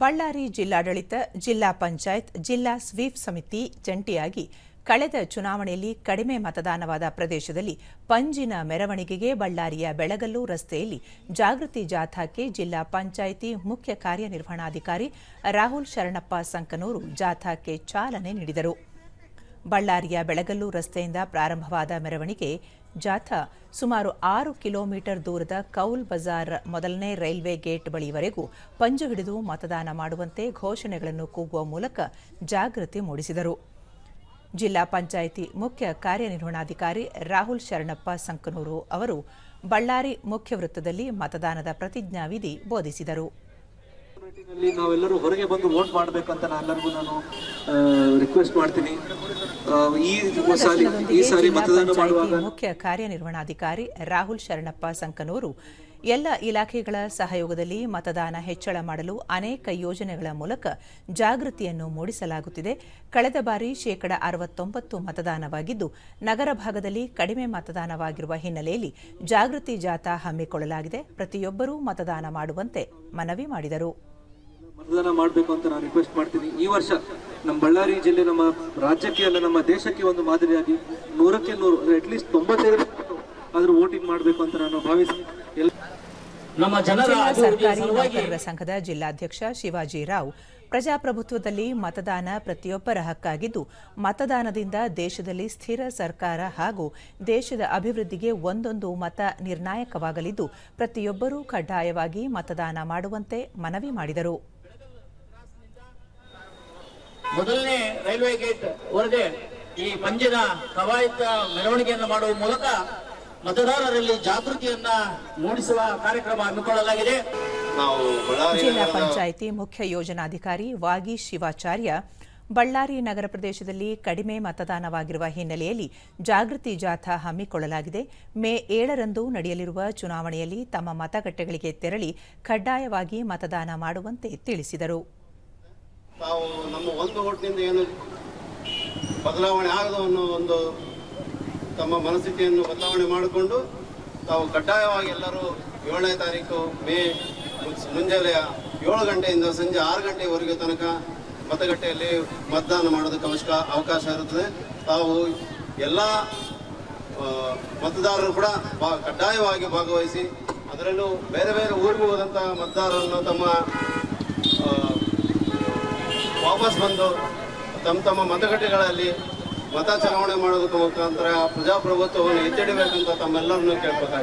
ಬಳ್ಳಾರಿ ಜಿಲ್ಲಾಡಳಿತ, ಜಿಲ್ಲಾ ಪಂಚಾಯತ್, ಜಿಲ್ಲಾ ಸ್ವೀಪ್ ಸಮಿತಿ ಜಂಟಿಯಾಗಿ ಕಳೆದ ಚುನಾವಣೆಯಲ್ಲಿ ಕಡಿಮೆ ಮತದಾನವಾದ ಪ್ರದೇಶದಲ್ಲಿ ಪಂಜಿನ ಮೆರವಣಿಗೆಗೆ ಬಳ್ಳಾರಿಯ ಬೆಳಗಲ್ಲು ರಸ್ತೆಯಲ್ಲಿ ಜಾಗೃತಿ ಜಾಥಾಕ್ಕೆ ಜಿಲ್ಲಾ ಪಂಚಾಯಿತಿ ಮುಖ್ಯ ಕಾರ್ಯನಿರ್ವಹಣಾಧಿಕಾರಿ ರಾಹುಲ್ ಶರಣಪ್ಪ ಸಂಕನೂರು ಜಾಥಾಕ್ಕೆ ಚಾಲನೆ ನೀಡಿದರು. ಬಳ್ಳಾರಿಯ ಬೆಳಗಲ್ಲು ರಸ್ತೆಯಿಂದ ಪ್ರಾರಂಭವಾದ ಮೆರವಣಿಗೆ ಜಾಥಾ ಸುಮಾರು ಆರು ಕಿಲೋಮೀಟರ್ ದೂರದ ಕೌಲ್ ಬಜಾರ್ ಮೊದಲನೇ ರೈಲ್ವೆ ಗೇಟ್ ಬಳಿವರೆಗೂ ಪಂಜು ಹಿಡಿದು ಮತದಾನ ಮಾಡುವಂತೆ ಘೋಷಣೆಗಳನ್ನು ಕೂಗುವ ಮೂಲಕ ಜಾಗೃತಿ ಮೂಡಿಸಿದರು. ಜಿಲ್ಲಾ ಪಂಚಾಯಿತಿ ಮುಖ್ಯ ಕಾರ್ಯನಿರ್ವಹಣಾಧಿಕಾರಿ ರಾಹುಲ್ ಶರಣಪ್ಪ ಸಂಕನೂರು ಅವರು ಬಳ್ಳಾರಿ ಮುಖ್ಯ ವೃತ್ತದಲ್ಲಿ ಮತದಾನದ ಪ್ರತಿಜ್ಞಾವಿಧಿ ಬೋಧಿಸಿದರು. ನಲ್ಲಿ ನಾವೆಲ್ಲರೂ ಹೊರಗೆ ಬಂದು ವೋಟ್ ಮಾಡಬೇಕಂತ ನಾನೆಲ್ಲರಿಗೂ ನಾನು ರಿಕ್ವೆಸ್ಟ್ ಮಾಡ್ತೀನಿ. ಈ ಸಾರಿ ಈ ಇದರೊಂದಿಗೆ ಸಾರಿ ಮತದಾನ ಪಂಚಾಯಿತಿ ಮಾಡುವಾಗ ಮುಖ್ಯ ಕಾರ್ಯನಿರ್ವಹಣಾಧಿಕಾರಿ ರಾಹುಲ್ ಶರಣಪ್ಪ ಸಂಕನೂರು ಎಲ್ಲ ಇಲಾಖೆಗಳ ಸಹಯೋಗದಲ್ಲಿ ಮತದಾನ ಹೆಚ್ಚಳ ಮಾಡಲು ಅನೇಕ ಯೋಜನೆಗಳ ಮೂಲಕ ಜಾಗೃತಿಯನ್ನು ಮೂಡಿಸಲಾಗುತ್ತಿದೆ. ಕಳೆದ ಬಾರಿ ಶೇಕಡ ಅರವತ್ತೊಂಬತ್ತು ಮತದಾನವಾಗಿದ್ದು ನಗರ ಭಾಗದಲ್ಲಿ ಕಡಿಮೆ ಮತದಾನವಾಗಿರುವ ಹಿನ್ನೆಲೆಯಲ್ಲಿ ಜಾಗೃತಿ ಜಾಥಾ ಹಮ್ಮಿಕೊಳ್ಳಲಾಗಿದೆ. ಪ್ರತಿಯೊಬ್ಬರೂ ಮತದಾನ ಮಾಡುವಂತೆ ಮನವಿ ಮಾಡಿದರು. ಮತದಾನ ಮಾಡಬೇಕು ಅಂತ ನಾನು ರಿಕ್ವೆಸ್ಟ್ ಮಾಡ್ತೀನಿ. ಈ ವರ್ಷ ನಮ್ಮ ಬಳ್ಳಾರಿ ಜಿಲ್ಲೆ ನಮ್ಮ ರಾಜ್ಯಕ್ಕೆ ಅಲ್ಲ ನಮ್ಮ ದೇಶಕ್ಕೆ ಒಂದು ಮಾದರಿಯಾಗಿ ನೂರಕ್ಕೆ ನೂರು ಅಟ್ಲೀಸ್ಟ್ ತೊಂಬತ್ತೈದು ಆದ್ರೂ ವೋಟಿಂಗ್ ಮಾಡಬೇಕು ಅಂತ ನಾನು ಭಾವಿಸಿ ಎಲ್ಲ ನಮ್ಮ ಜನರ ಸರ್ಕಾರಿ ನೌಕರರ ಸಂಘದ ಜಿಲ್ಲಾಧ್ಯಕ್ಷ ಶಿವಾಜಿ ರಾವ್ ಪ್ರಜಾಪ್ರಭುತ್ವದಲ್ಲಿ ಮತದಾನ ಪ್ರತಿಯೊಬ್ಬರ ಹಕ್ಕಾಗಿದ್ದು ಮತದಾನದಿಂದ ದೇಶದಲ್ಲಿ ಸ್ಥಿರ ಸರ್ಕಾರ ಹಾಗೂ ದೇಶದ ಅಭಿವೃದ್ಧಿಗೆ ಒಂದೊಂದು ಮತ ನಿರ್ಣಾಯಕವಾಗಲಿದ್ದು ಪ್ರತಿಯೊಬ್ಬರೂ ಕಡ್ಡಾಯವಾಗಿ ಮತದಾನ ಮಾಡುವಂತೆ ಮನವಿ ಮಾಡಿದರು. ಮೊದಲನೇ ರೈಲ್ವೆ ಗೇಟ್ ವರೆಗೆ ಈ ಪಂಜಿನ ಕವಾಯತ ಮೆರವಣಿಗೆಯನ್ನು ಮಾಡುವ ಮೂಲಕ ಮತದಾರರಲ್ಲಿ ಜಾಗೃತಿಯನ್ನ ಮೂಡಿಸುವ ಕಾರ್ಯಕ್ರಮ ಹಮ್ಮಿಕೊಳ್ಳಲಾಗಿದೆ. ನಾವು ಬಳ್ಳಾರಿ ಜಿಲ್ಲಾ ಪಂಚಾಯಿತಿ ಮುಖ್ಯ ಯೋಜನಾಧಿಕಾರಿ ವಾಗಿ ಶಿವಾಚಾರ್ಯ ಬಳ್ಳಾರಿ ನಗರ ಪ್ರದೇಶದಲ್ಲಿ ಕಡಿಮೆ ಮತದಾನವಾಗಿರುವ ಹಿನ್ನೆಲೆಯಲ್ಲಿ ಜಾಗೃತಿ ಜಾಥಾ ಹಮ್ಮಿಕೊಳ್ಳಲಾಗಿದೆ. ಮೇ ಏಳರಂದು ನಡೆಯಲಿರುವ ಚುನಾವಣೆಯಲ್ಲಿ ತಮ್ಮ ಮತಗಟ್ಟೆಗಳಿಗೆ ತೆರಳಿ ಕಡ್ಡಾಯವಾಗಿ ಮತದಾನ ಮಾಡುವಂತೆ ತಿಳಿಸಿದರು. ಒಂದು ಓಟ್ನಿಂದ ಏನು ಬದಲಾವಣೆ ಆಗದು ಅನ್ನೋ ಒಂದು ತಮ್ಮ ಮನಸ್ಥಿತಿಯನ್ನು ಬದಲಾವಣೆ ಮಾಡಿಕೊಂಡು ತಾವು ಕಡ್ಡಾಯವಾಗಿ ಎಲ್ಲರೂ ಏಳನೇ ತಾರೀಕು ಮೇ ಮುಂಜಾನೆಯ ಮುಂಜಾನೆ ಏಳು ಗಂಟೆಯಿಂದ ಸಂಜೆ ಆರು ಗಂಟೆವರೆಗೆ ತನಕ ಮತಗಟ್ಟೆಯಲ್ಲಿ ಮತದಾನ ಮಾಡೋದಕ್ಕೆ ಅವಶ್ಯ ಅವಕಾಶ ಇರುತ್ತದೆ. ತಾವು ಎಲ್ಲ ಮತದಾರರು ಕೂಡ ಬಾ- ಕಡ್ಡಾಯವಾಗಿ ಭಾಗವಹಿಸಿ ಅದರಲ್ಲೂ ಬೇರೆ ಬೇರೆ ಊರಿಗೆ ಹೋದಂಥ ಮತದಾರರನ್ನು ತಮ್ಮ ವಾಪಸ್ ಬಂದು ತಮ್ಮ ತಮ್ಮ ಮತಗಟ್ಟೆಗಳಲ್ಲಿ ಮತ ಚಲಾವಣೆ ಮಾಡೋದಕ್ಕೆ ಮುಖಾಂತರ ಪ್ರಜಾಪ್ರಭುತ್ವವನ್ನು ಎತ್ತಿಡಬೇಕಂತ ತಮ್ಮೆಲ್ಲರನ್ನೂ ಕೇಳ್ಬೇಕಾಗಿದೆ.